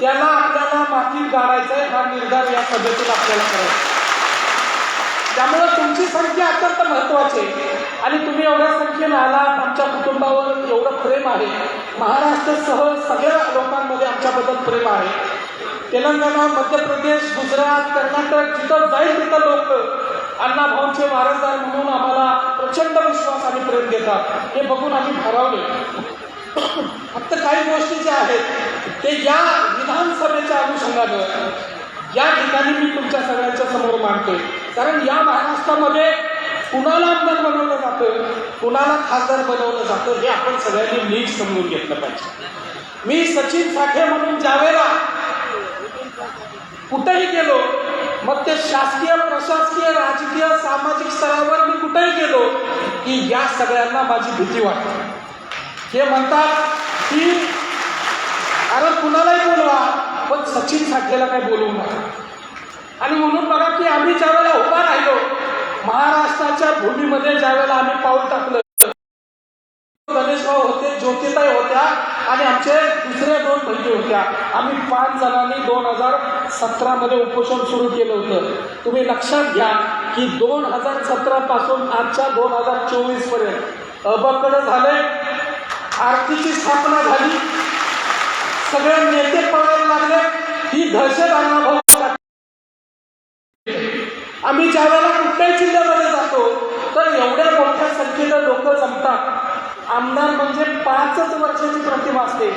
त्याला आपल्याला मातीत गाडायचा आहे हा निर्धार या सभेतून आपल्याला करायचा. त्यामुळे तुमची संख्या अत्यंत महत्वाची आहे. आणि तुम्ही एवढ्या संख्येनं आलात आमच्या कुटुंबावर एवढं प्रेम आहे. महाराष्ट्रासह सगळ्या लोकांमध्ये आमच्याबद्दल प्रेम आहे. तेलंगणा मध्य प्रदेश गुजरात कर्नाटक जिथं जाईल तिथं लोक अण्णा भाऊंचे वारसदार म्हणून आम्हाला प्रचंड विश्वास आणि प्रेम देतात. हे बघून आम्ही ठरवले. फक्त काही गोष्टी ज्या आहेत ते या विधानसभेच्या अनुषंगानं या ठिकाणी मी तुमच्या सगळ्यांच्या समोर मांडतोय कारण या महाराष्ट्रामध्ये कुणाला आमदार बनवलं जातं कुणाला खासदार बनवलं जातं हे आपण सगळ्यांनी नीट समजून घेतलं पाहिजे. मी सचिन साठे म्हणून ज्यावेळेला कुठेही गेलो मग ते शासकीय प्रशासकीय राजकीय सामाजिक स्तरावर मी कुठेही गेलो की या सगळ्यांना माझी भीती वाटते. हे म्हणतात की अरे कुणालाही बोलवा पण सचिन साठेला काही बोलवू नका. आणि म्हणून बघा की आम्ही ज्यावेळेला उभा राहिलो महाराष्ट्राच्या भूमीमध्ये ज्यावेळेला आम्ही पाऊल टाकलं गणेशभाऊ होते ज्योतिताई होत्या आणि आमचे दुसरे दोन बहिणी होत्या. आम्ही पाच जणांनी दोन हजार सतरामध्ये उपोषण सुरू केलं होतं. तुम्ही लक्षात घ्या की दोन हजार सतरा पासून आजच्या दोन हजार चोवीसपर्यंत अबकडं झाले आरतीची स्थापना झाली सगळे नेते पळायला लागले. ही दहशत भाऊ आम्ही ज्या वेळेला कुठल्याही जिल्ह्यामध्ये जातो तर एवढ्या मोठ्या संख्येनं लोक जमतात. आमदार म्हणजे पाचच वर्षाची प्रतिमा असते.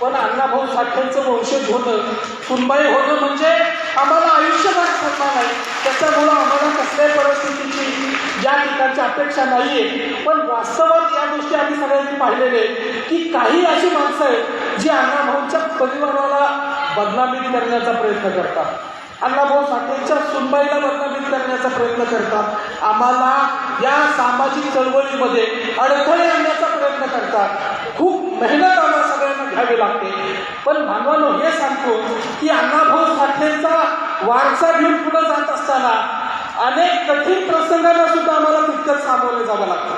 पण अण्णाभाऊ साठेंचं वंशज होणं सुनबाई होणं म्हणजे आम्हाला आयुष्यभर सन्मान आहे त्याच्यामुळं आम्हाला कसल्याही परिस्थितीची ज्या ठिकाणची अपेक्षा नाही आहे पण वास्तवात या गोष्टी आम्ही सगळ्यांनी पाहिलेले आहे की काही अशी माणसं आहेत जी अण्णाभाऊंच्या परिवाराला बदनामी करण्याचा प्रयत्न करतात. अण्णाभाऊ साठेंच्या सुनबाईला बदनामीत करण्याचा प्रयत्न करतात. आम्हाला या सामाजिक चळवळीमध्ये अडथळे आणण्याचा प्रयत्न करतात. खूप मेहनत घ्यावी लागते. पण भांडवानो हे सांगतो की अण्णाभाऊ साठेंचा वारसा घेऊन पुढे जात असताना अनेक कठीण प्रसंगांना सुद्धा आम्हाला तितकंच सामोरे जावं लागतं.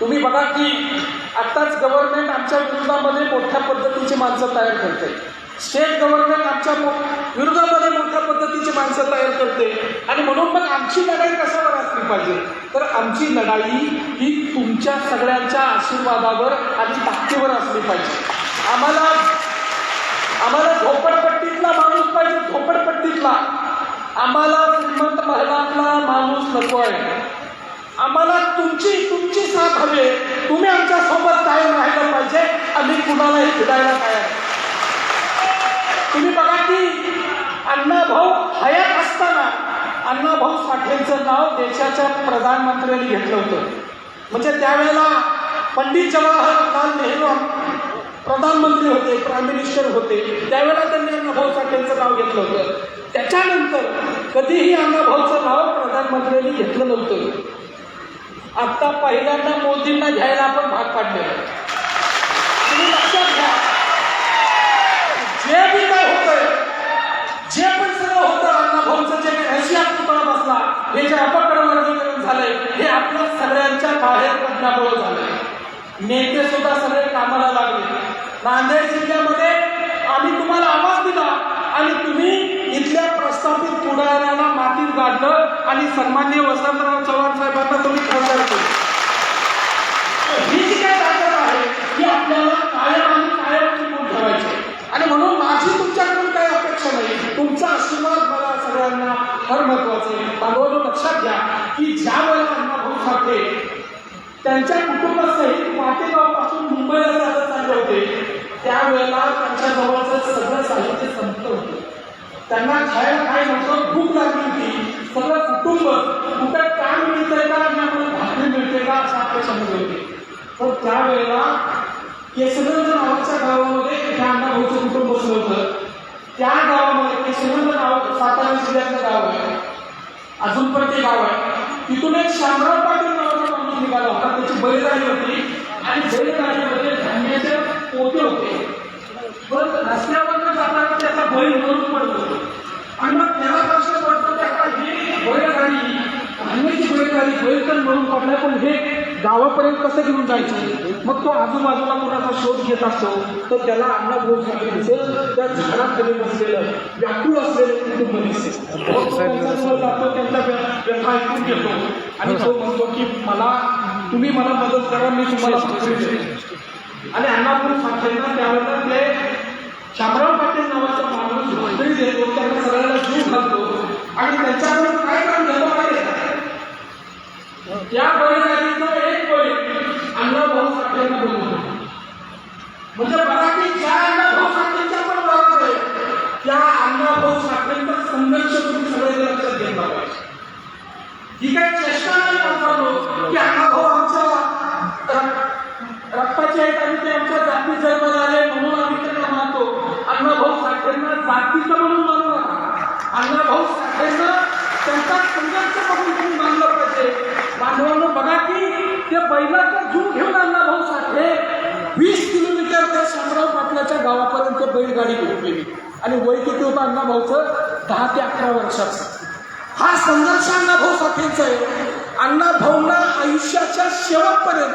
तुम्ही बघा की आत्ताच गव्हर्नमेंट आमच्या विरोधामध्ये मोठ्या पद्धतीची माणसं तयार करते. स्टेट गव्हर्नमेंट आमच्या मो- विरोधामध्ये मोठ्या पद्धतीची माणसं तयार करते. आणि म्हणून मग आमची लढाई कशावर असली पाहिजे? तर आमची लढाई ही तुमच्या सगळ्यांच्या आशीर्वादावर आणि ताकदीवर असली पाहिजे. आम्हाला आम्हाला झोपडपट्टीतला माणूस पाहिजे झोपडपट्टीतला. आम्हाला श्रीमंत महलातला माणूस नको आहे. आम्हाला तुमची तुमची साथ हवे तुम्ही आमच्यासोबत कायम राहिलं पाहिजे. आम्ही कुणालाही फिरायला तयार तुम्ही बघा की अण्णाभाऊ हयात असताना अण्णाभाऊ साठेंचं नाव देशाच्या प्रधानमंत्र्यांनी घेतलं होतं. म्हणजे त्यावेळेला पंडित जवाहरलाल नेहरू प्रधानमंत्री होते प्राईम मिनिस्टर होते त्यावेळेला त्यांनी अण्णाभाऊ साठेंचं नाव घेतलं होतं. त्याच्यानंतर कधीही अण्णाभाऊचं नाव प्रधानमंत्र्यांनी घेतलं नव्हतं. आत्ता पहिल्यांदा मोदींना घ्यायला आपण भाग पाडलेलं तुम्ही लक्षात घ्या. जे बी काय होतंय जे पण सगळं होतं अण्णाभाऊचं जे काही रशियात पुतळा बसला हे जे अपकड वर्गीकरण झालंय हे आपल्या सगळ्यांच्या बाहेर पडण्यामुळे झालंय. नेते सुद्धा सगळे कामाला लागले. नांदेड जिल्ह्यामध्ये आम्ही तुम्हाला आवाज दिला आणि तुम्ही इथल्या प्रस्थापित पुढाऱ्याला मातीत गाठलं आणि सन्मान्य वसंतराव चव्हाण साहेबांना तुम्ही खासदार केलं. ही जी काय ताकद आहे ही आपल्याला कायम आणि कायम टिकून ठेवायची आणि म्हणून माझी तुमच्याकडून काही अपेक्षा नाही तुमचा आशीर्वाद मला सगळ्यांना फार महत्त्वाचा आहे. लक्षात घ्या की ज्या वेळेला अण्णाभाऊ साठे त्यांच्या कुटुंबासहित माटेगावपासून मुंबईला जायला चालले होते. त्यावेळेला त्यांच्या जवळचं सगळं साहित्य संपलं होतं. त्यांना खायला काय म्हटलं भूक लागली होती. सगळं कुटुंब कुठं काम मिळतंय का आणि आम्हाला भाकरी मिळते का असं आपले होते. तर त्यावेळेला केसरंद नावाच्या गावामध्ये एक अण्णाभाऊचं कुटुंब बसलं होतं. त्या गावामध्ये केसरंद नाव सातारा जिल्ह्यातलं गाव आहे. अजून पण ते गाव आहे. तिथून एक शामराव पाटील नावाचा निघाला होता त्याची बैलगाडी होती आणि बैलगाडीमध्ये धान्याचे पोते होते. पण रस्त्यावर जाताना त्याचा बैल मरून पडतो. आणि मग त्याला प्रश्न पडतो की आता ही बैलगाडी धान्याची बैलगाडी बैल तर मरून पडला पण हे गावापर्यंत कसं घेऊन जायचं? मग तो आजूबाजूला कोणाचा शोध घेत असतो तर त्याला अण्णाभाऊ साठेंचं त्या झाडाखाली बसलेलं व्याकुळ असलेलं कुटुंब दिसते जातो त्यांचा व्य- व्यथा ऐकून घेतो. आणि तो म्हणतो की मला तुम्ही मला मदत करा मी तुम्हाला. आणि अण्णाभाऊ साठेंना त्यावेळेला ते शामराव पाटील नावाचा माणूस भाकरी देतो त्यांना सगळ्याला जीव घालतो. आणि त्यांच्याकडून काय काम घेतो माहिती आहे का? अण्णाभाऊ साठेंना बोलवतो म्हणजे बघा की ज्या अण्णाभाऊ साठ्यांच्या पण बरोबर आहे. त्या अण्णाभाऊ साठ्यांचा संघर्ष तुम्ही सगळे लक्षात घेतला पाहिजे ही काही चेष्टा नाही करतो की अण्णाभाऊ आमच्या रक्ताचे आहेत आणि ते आमच्या जाती जन्म झाले म्हणून आम्ही त्यांना मानतो. अण्णाभाऊ साठ्यांना जातीचं म्हणून मानू नका. अण्णाभाऊ साठ्यांना त्यांचा संघर्ष बघून तुम्ही मानलं पाहिजे. मानवानं बघा की ते बैलाचा जीव घेऊन अण्णाभाऊ साठे वीस किलोमीटर त्या शामराव पाटलाच्या गावापर्यंत बैलगाडी घेऊन गेली आणि वय किती होतं अण्णाभाऊचं दहा ते अकरा वर्षाचं. हा संघर्ष अण्णाभाऊ साठेंचा आहे. अण्णाभाऊंना आयुष्याच्या शेवटपर्यंत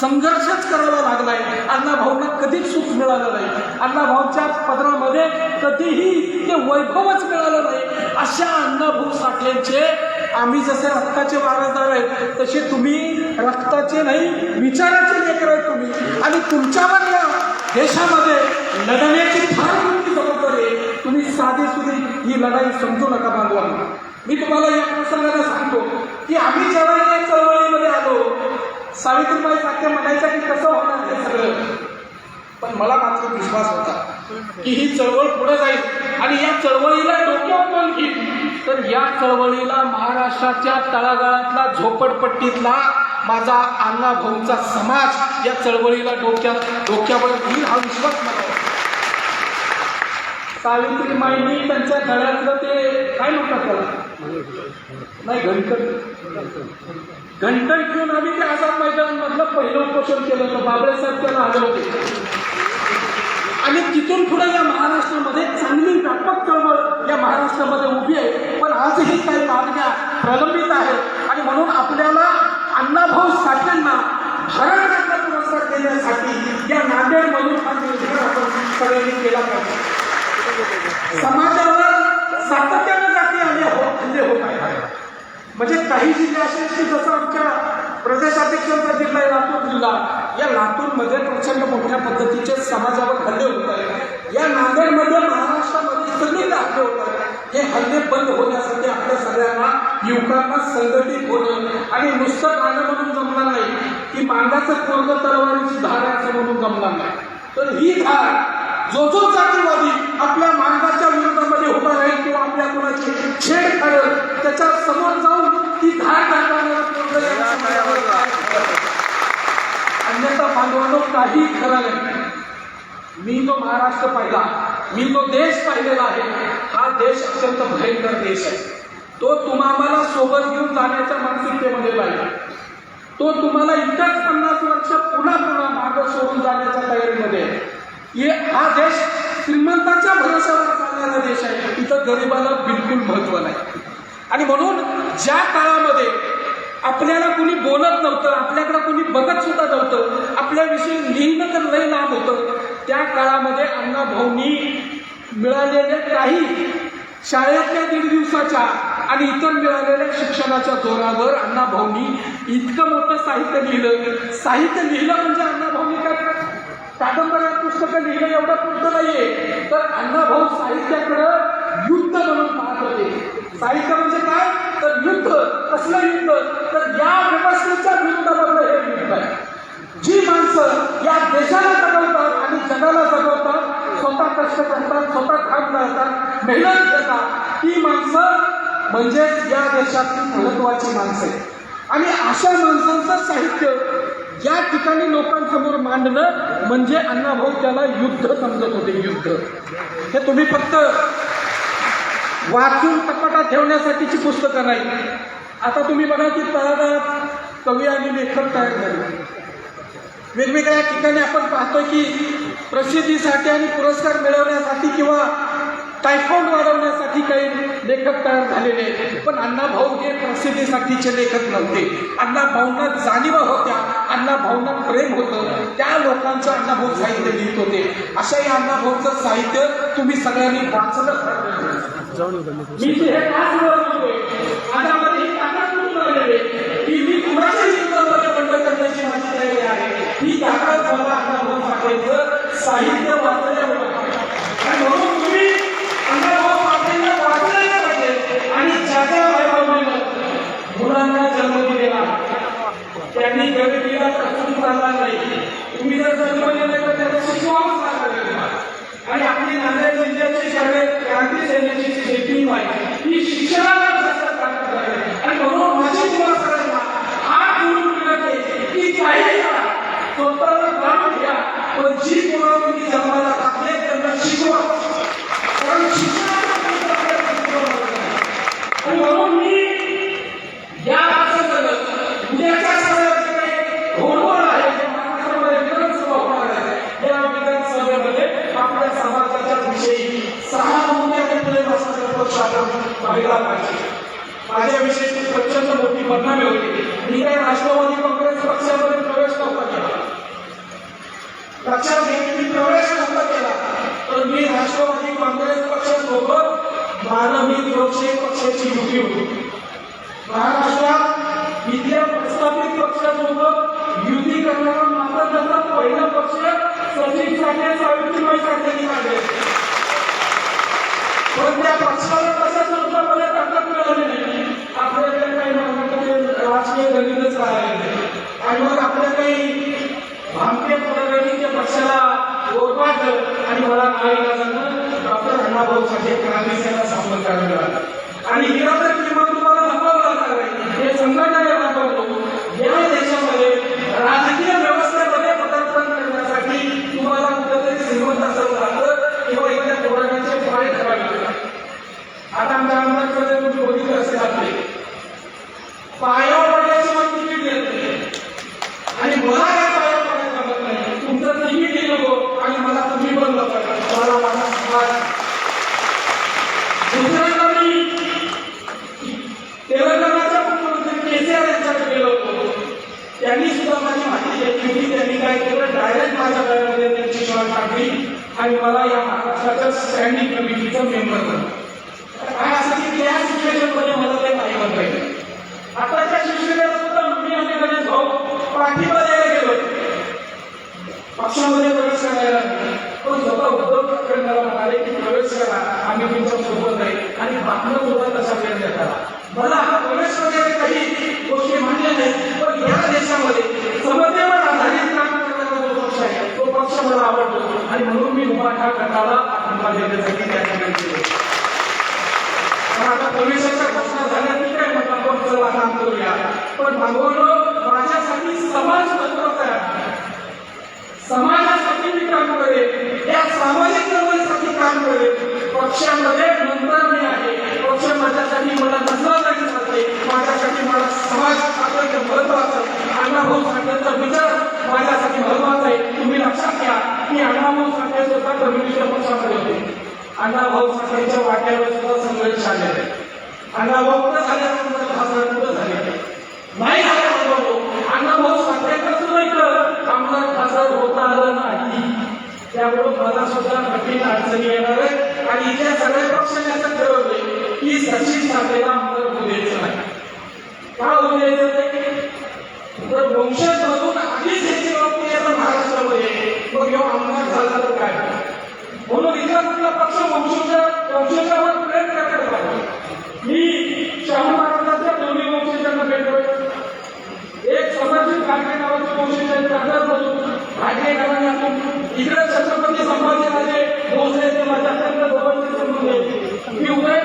संघर्षच करावा लागलाय. अण्णाभाऊंना कधीच सुख मिळालं नाही. अण्णाभाऊच्या पदरामध्ये कधीही ते वैभवच मिळालं नाही. अशा अण्णाभाऊ साठेंचे आम्ही जसे रक्ताचे वारसदार आहेत तसे तुम्ही रक्ताचे नाही विचाराचे लेकर आहेत तुम्ही. आणि तुमच्यावर या देशामध्ये लढण्याची फार मोठी जबाबदारी आहे. तुम्ही साधी सुधी ही लढाई समजू नका बांधवांना मी तुम्हाला या प्रसंगाला सांगतो की आम्ही जेव्हा या चळवळीमध्ये आलो सावित्रीबाई सारखे म्हणायचं की कसं होणार हे सगळं? पण मला मात्र विश्वास होता. की ही चळवळ पुढे जाईल. आणि या चळवळीला डोक्यात पण घेईल? तर या चळवळीला महाराष्ट्राच्या तळागाळातला झोपडपट्टीतला माझा अण्णा भाऊचा समाज या चळवळीला डोक्यात डोक्यावर घेईल हा विश्वास मला होता. सावित्रीमाईंनी त्यांच्या गळ्यातलं ते काय म्हणतात त्याला? नाही घंटन घंटन घेऊन आम्ही ते आझाद मैदानामधलं पहिलं उपोषण केलं होतं. बाबळे साहेब त्याला आले होते. आणि तिथून पुढे या महाराष्ट्रामध्ये चांगली व्यापक चळवळ या महाराष्ट्रामध्ये उभी आहे. पण आजही काही मागण्या प्रलंबित आहेत. आणि म्हणून आपल्याला अण्णाभाऊ साठेंना भारतरत्न पुरस्कार देण्यासाठी या नांदेडमधून हा निर्धार आपण सगळ्यांनी केला पाहिजे. समाजावर सातत्यानं जाती आले हो हल्ले होत आहेत. म्हणजे काही जिल्हे असे की जसं आमच्या प्रदेशाध्यक्षांचा जिल्हा आहे लातूर जिल्हा. या लातूरमध्ये प्रचंड मोठ्या पद्धतीचे समाजावर हल्ले होत आहेत. या नांदेडमध्ये महाराष्ट्रामध्ये सगळी हल्ले होत आहेत. हे हल्ले बंद होण्यासाठी आपल्या सगळ्यांना युवकांना संघटित होणं आणि नुसतं गाणं म्हणून जमणार नाही. की मांडाचं पूर्ण तलवारीची धार आहे असं म्हणून जमणार नाही. तर ही धार जो जो जातीवादी आपल्या मांडाच्या विरोधामध्ये उभा राहील किंवा आपल्या कोणाची छेड काढेल त्याच्यासमोर जाऊन ती धार टाकण्याला पोहोचलं या समाजावर काय करतं. अन्यथा बांधवांनो काही खरं नाही. मी जो महाराष्ट्र पाहिला. मी जो देश पाहिलेला आहे. हा देश अत्यंत भयंकर देश आहे. तो तुम्हाला सोबत घेऊन जाण्याच्या मानसिकतेमध्ये राहील तो तुम्हाला इतकंच पन्नास वर्ष पुन्हा पुन्हा मार्ग सोडून जाण्याच्या तयारीमध्ये आहे. हे हा देश श्रीमंताच्या भरोशावर चालणारा देश आहे. इथं गरिबाला बिलकुल महत्त्व नाही. आणि म्हणून ज्या काळामध्ये आपल्याला कोणी बोलत नव्हतं आपल्याकडे कोणी बघत सुद्धा नव्हतं आपल्याविषयी लिहिणं तर लय लांब होतं. त्या काळामध्ये अण्णा भाऊनी मिळालेल्या काही शाळेतल्या दीड दिवसाच्या आणि इतर मिळालेल्या शिक्षणाच्या जोरावर अण्णाभाऊनी इतकं मोठं साहित्य लिहिलं. साहित्य लिहिलं म्हणजे अण्णाभाऊनी काय कादंबऱ्या पुस्तकं लिहिलं एवढं पुरतं नाहीये. तर अण्णाभाऊ साहित्याकडं युद्ध म्हणून पाहत होते. साहित्य म्हणजे काय? तर युद्ध. कसलं युद्ध? तर या व्यवस्थेच्या विरोधामधलं हे युद्ध आहे. जी माणसं या देशाला जगवतात आणि जगाला जगवतात स्वतः कष्ट करतात स्वतः काम करतात मेहनत घेतात ती माणसं म्हणजे या देशातली महत्वाची माणसं आहेत. आणि अशा माणसांचं साहित्य या ठिकाणी लोकांसमोर मांडणं म्हणजे अण्णाभाऊ त्याला युद्ध समजत होते युद्ध. हे तुम्ही फक्त वाचून कपाटात ठेवण्यासाठीची पुस्तकं नाही. आता तुम्ही बघा की तळागाळात कवी आणि लेखक तयार झाले. वेगवेगळ्या ठिकाणी आपण पाहतो की प्रसिद्धीसाठी आणि पुरस्कार मिळवण्यासाठी किंवा टायफॉइड वाढवण्यासाठी काही लेखक तयार झालेले आहेत. पण अण्णा भाऊ हे प्रसिद्धीसाठीचे लेखक नव्हते. अण्णा भाऊंना जाणीवा होत्या अण्णा भाऊंना प्रेम होतं. त्या लोकांचं अण्णा भाऊ साहित्य लिहित होते. अशा या अण्णा भाऊचं साहित्य तुम्ही सगळ्यांनी वाचलं. मी जे हे पाच वर्ष होते माझ्यामध्ये ही ताकद कुठून आलेली आहे? की मी कुणाच्या जीवनामध्ये बंड करण्याची माझी तयारी आहे ही ताकद मला अण्णा भाऊ साठेचं साहित्य वाचल्यामुळे आणि म्हणून तुम्ही अण्णाभाऊ साठेंना वाचलं पाहिजे आणि ज्या ज्या आईबाबांना मुलांना जन्म दिलेला त्यांनी गरिबीला प्रसून चालला नाही तुम्ही जर जन्म दिले तर त्याला शिकवावंच लागलं आणि आपली नांदेड जिल्ह्याची शाळेत क्रांती सेनेची जी टीम आहे ही शिक्षणाला जास्त प्राप्त करावी आणि म्हणून माझी तुम्हाला सगळ्यांना हात जोडून विनंती की काही करा स्वतःला जाणून घ्या पण जी मुलं तुम्ही जन्माला टाकले त्यांना शिकवा कारण शिक्षणाचा प्रश्न आपल्याला शिकवावा लागेल. आणि म्हणून मी या अंतर्गत उद्याच्या सगळ्या घोडवळ आहे जे महाराष्ट्रामध्ये विधानसभा होणार आहे या विधानसभेमध्ये आपल्या समाजाच्या विषयी सहानुभूती पुढे बसण्याचा पक्ष आपण पाहिला पाहिजे विशेष प्रचंड मोठी बदनामी होती. आणि काय राष्ट्रवादी राजकीय गणितच राहिले नाही. आणि मग आपल्या काही भामटे पदाधिकारी पक्षाला ओळखायचं आणि मला नाही डॉक्टर अण्णाभाऊ साठे फडणवीस यांना स्थापन करावी लागला आणि हिरा तर किंमत तुम्हाला दाखवावं लागणार आहे हे संघटना दाखवतो या देशामध्ये राजकीय व्यवस्थेमध्ये पदार्पण करण्यासाठी तुम्हाला कुठेतरी श्रीमंत असावं लागतं किंवा इथल्या पोरांचे पाय ठरावे लागतात आता आमच्या आमदारकडे तुम्ही बघितलं असेल आपले पायावर आणि मला काय पायावर पडायला जमत नाही. तुमचं तिकीट नको आणि मला तुम्ही बंद करा मला माझा समाज दुसऱ्यांदा मी तेलंगणाच्या मुख्यमंत्री केसीआर यांच्याकडे गेलो होतो. त्यांनी सुद्धा माझी माहिती घेतली होती. त्यांनी काय केलं? डायरेक्ट माझ्या गळ्यामध्ये त्यांची शॉट टाकली आणि मला या महाराष्ट्राच्या स्टँडिंग कमिटीचं मेंबर बनवलं काय असं की त्या सिच्युएशनमध्ये मला ते नाही पाहिजे आताच्या शिवसेनेला सुद्धा मी आणि गणेश भाऊ पाठिंबा द्यायला गेलो पक्षामध्ये प्रवेश करायला पण स्वतः उद्धव ठाकरे मला म्हणाले की प्रवेश करा आम्ही तुमच्यासोबत आहे. आणि बातम्या सुद्धा तशा वेळ करा मला प्रवेश वगैरे काही गोष्टी मान्य नाही पण या देशामध्ये समतेवर आधारित काम करणारा जो पक्ष आहे तो पक्ष मला आवडतो. आणि म्हणून मी उभाठा गटाला पाठिंबा देण्यासाठी त्या ठिकाणी गेलो. पण आता प्रवेशाच्या घोषणा झाल्या की काय म्हटलं आपण चला काम करूया. पण भगवान माझ्यासाठी समाज महत्त्वाचा आहे. समाजासाठी मी काम करेल या सामाजिक चळवळीसाठी काम करेल पक्षामध्ये नंतर मी आहे. पक्ष माझ्यासाठी मला नसला तरी चालते माझ्यासाठी मला समाज अत्यंत महत्त्वाचा आहे. अण्णाभाऊ साठेचा विचार माझ्यासाठी महत्त्वाचा आहे. तुम्ही लक्षात घ्या की अण्णाभाऊ साठे सुद्धा कम्युनिस्ट पक्षामध्ये होते. अण्णाभाऊ साठेच्या वाट्यावर सुद्धा संघर्ष आलेले आहे. अण्णाभाऊ कुठं झाले? खासदार कुठं झाले? नाही झाले अण्णाभाऊ. अण्णाभाऊ नाही सुद्धा इकडं आमदार खासदार होता आलं नाही त्यामुळे मला सुद्धा कठीण अडचणी येणार आहे आणि इथल्या सगळ्या पक्षाने असं ठरवले की सचिन साठेला आमदार होऊ द्यायचं नाही. का होऊ द्यायचं नाही? तर वंशज मधून आधीच याची बाबतीत येतं महाराष्ट्रामध्ये मग ह्यो आमदार झाला तर काय? म्हणून इथला कुठला पक्ष वंशजा वंशजावर प्रयत्न करत आहे मी शाहू महाराजांच्या दोन्ही वंशजांना भेटलो एक समाजिक घाटगे नावाचे वंशज कागदामधून घाटगे इकडे छत्रपती संभाजीराजे भोसले ते माझ्या अत्यंत जवळचे संबंध मी उदय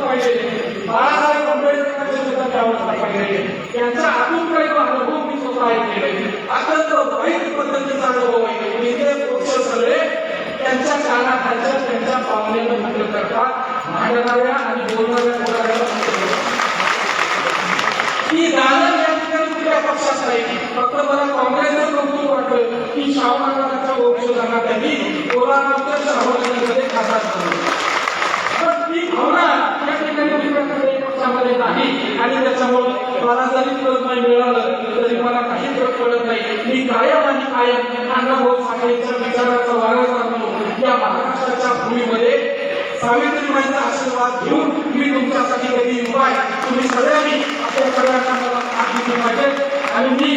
पाहिजे. बाळासाहेब आंबेडकरांचे पाहिजे. त्यांचा आतून काही अनुभव मी स्वतः अत्यंत वाईट पद्धतीचा अनुभव आहे आणि इथे पक्ष सगळे त्यांच्या कानाखालच्या त्यांच्या पावण्याला नकल करतात भांडणाऱ्या आणि बोलणाऱ्या कोणत्या पक्षात नाही फक्त मला काँग्रेसचं कौतुक वाटलं. की शाहूनगराच्या वंशोधांना त्यांनी कोल्हापूरच्या पक्षामध्ये नाही. आणि त्याच्यामुळे मला जरी नाही मिळालं तरी मला काही पडत नाही. मी कायम आणि कायम अण्णाभाऊ साठेच्या विचाराचा वारस करतो. या महाराष्ट्राच्या भूमीमध्ये सावित्रीबाईंचा आशीर्वाद घेऊन मी तुमच्यासाठी कधी उभा आहे. तुम्ही सगळ्यांनी आपल्या सगळ्यांना मला साथ दिली पाहिजे. आणि मी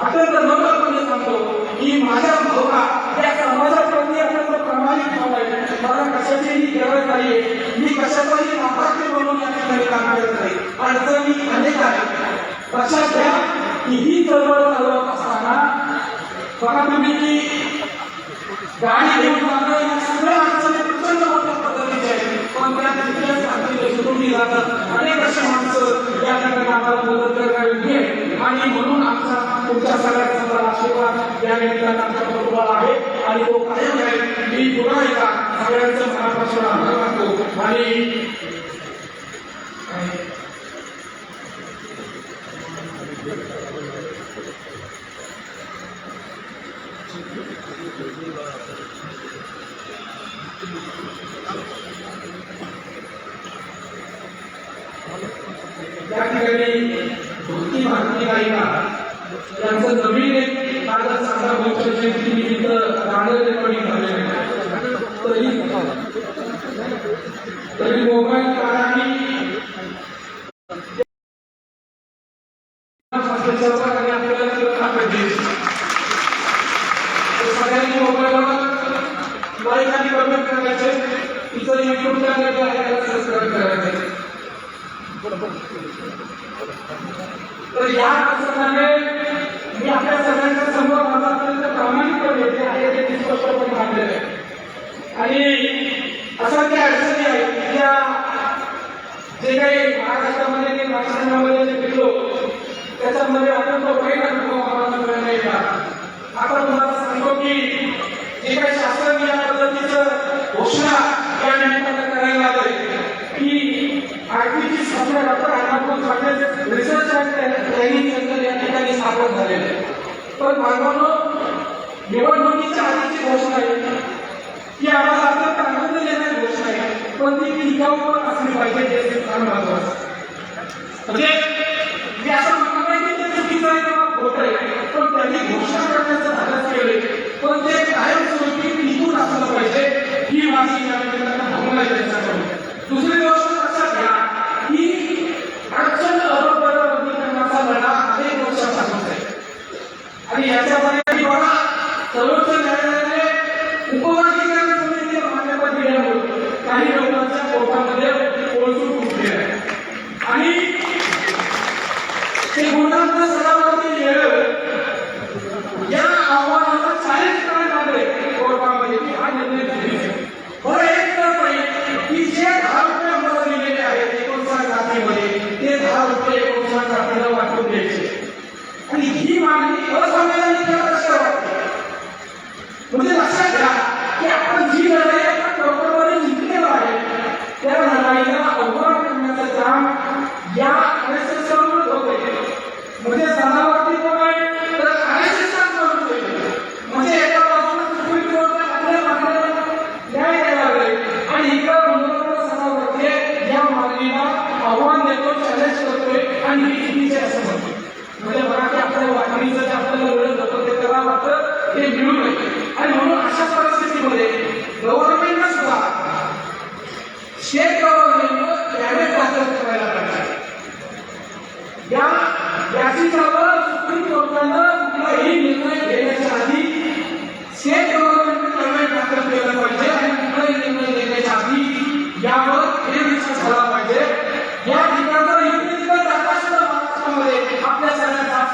अत्यंत नम्रपणे सांगतो की माझ्या भावना त्या समाजाप्रती अत्यंत प्रामाणिक भाव आहे. मला कशाचीही गरज नाहीये. मी कशाचाही नापात्र म्हणून या ठिकाणी काम करत नाही. अडचणी अनेक आहेत लक्षात घ्या की ही चळवळ चालवत असताना बघा तुम्ही की गाडी सगळ्या अडचणी प्रचंड मोठ्या पद्धतीच्या आहेत पण त्या तिथल्याच जातात अनेक अशी माणसं या ठिकाणी आम्हाला मदत करणारी आणि म्हणून आमचा तुमच्या सगळ्यांचा आशीर्वाद या निमित्तानं आमच्या कुटुंबाला आहे आणि तो कायम आहे मी पुन्हा एकदा सगळ्यांचं मनापासून आभार मानतो आणि त्या ठिकाणी भक्ती भारती गायिका यांचं नवीन एक कागद साधा गोष्ट जयंती निमित्त गाणं रेकॉर्डिंग झालेलं आहे. तरी तरी मोबाईल काढावी सहकार्याने आपल्याला सगळ्यांनी मोबाईलवर किंवा एखादी कमेंट करायचे तिचं युट्यूब चॅनल जे आहे त्याला सबस्क्राईब करायचे तर या प्रसंगाने मी आपल्या सगळ्यांच्या समोर माझा अत्यंत प्रामाणिकपणे जे आहे ते स्पष्टपणे मांडलेलं आहे. आणि असंख्य अडचणी आहेत की त्या जे काही महाराष्ट्रामध्ये मी राजकारणामध्ये जे फिरलो त्याच्यामध्ये अत्यंत वाईट अनुभव आम्हाला मिळाला येतात. आता तुम्हाला सांगतो की जे काही शासन या पद्धतीचं घोषणा या निमित्तानं करायला आलंय की आर्टीची स्थापना doctor Annabhau Sathe research and training centre या ठिकाणी स्थापन झालेलं आहे. पण बांधवांनो निवडणुकीच्या आधीची घोषणा आहे. की आम्हाला अत्यंत आनंद देणारी घोषणा आहे. पण ती टिकाऊ असली पाहिजे हे फार महत्वाचं म्हणजे मी असं म्हणत नाही की ते चुकीचं आहे किंवा आहे पण त्यांनी घोषणा करण्याचं धाडस केले पण ते Thank you.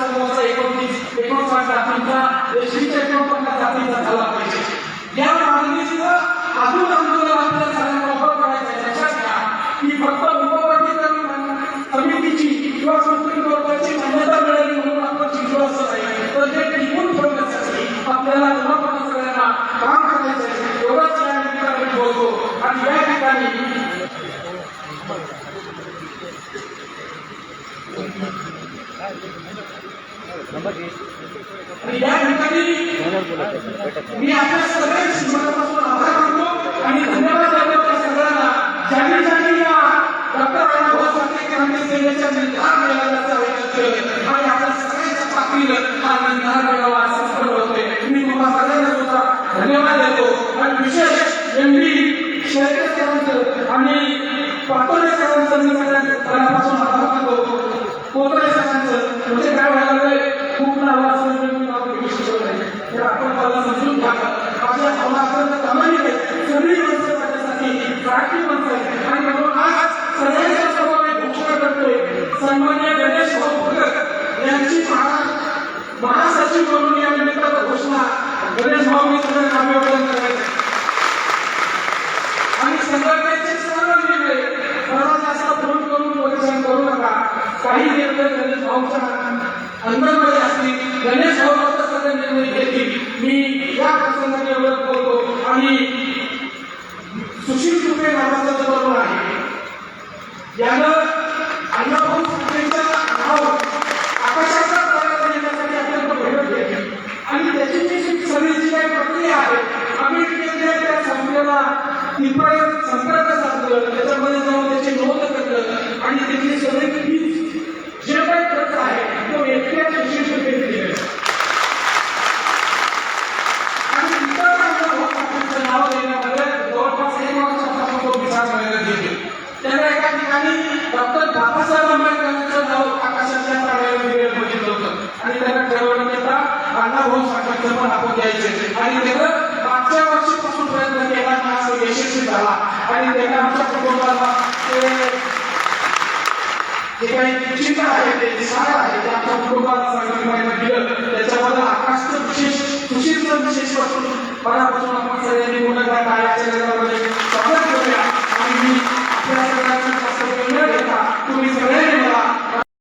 सगळ्या जात समूहाचा एकोणतीस एकोणसाठ जातींचा एकोणपन्नास झाला पाहिजे. या मागणीचं अजून आंदोलन सगळ्यांना उभं करायचं लक्षात घ्या की फक्त उपवर्गीकरण समितीची किंवा सुप्रीम मान्यता मिळाली म्हणून आपण जिंकलो असं नाही. तर ते टिकून ठेवण्यासाठी आपल्याला पूर्णपणे सगळ्यांना काम करायचं आहे. एवढंच या ठिकाणी बोलतो. आणि या ठिकाणी आणि या ठिकाणी मी आपल्या सगळ्यांची मनापासून आभार मानतो आणि धन्यवाद देतो त्या सगळ्यांना. ज्यांनी ज्यांनी या डॉक्टर राणाभाऊ साठे क्रांती सेनेच्या निर्धार मिळाल्याचं आयोजन केलं आणि आपल्या सगळ्यांच्या पाठीवर हा निर्धार मिळावा असं ठरवतोय मी तुम्हाला सगळ्यांना सुद्धा धन्यवाद देतो. आणि विशेष एमडी शेळके सरांचं आणि पातोळे सरांचं मी सगळ्यात मनापासून 얼마나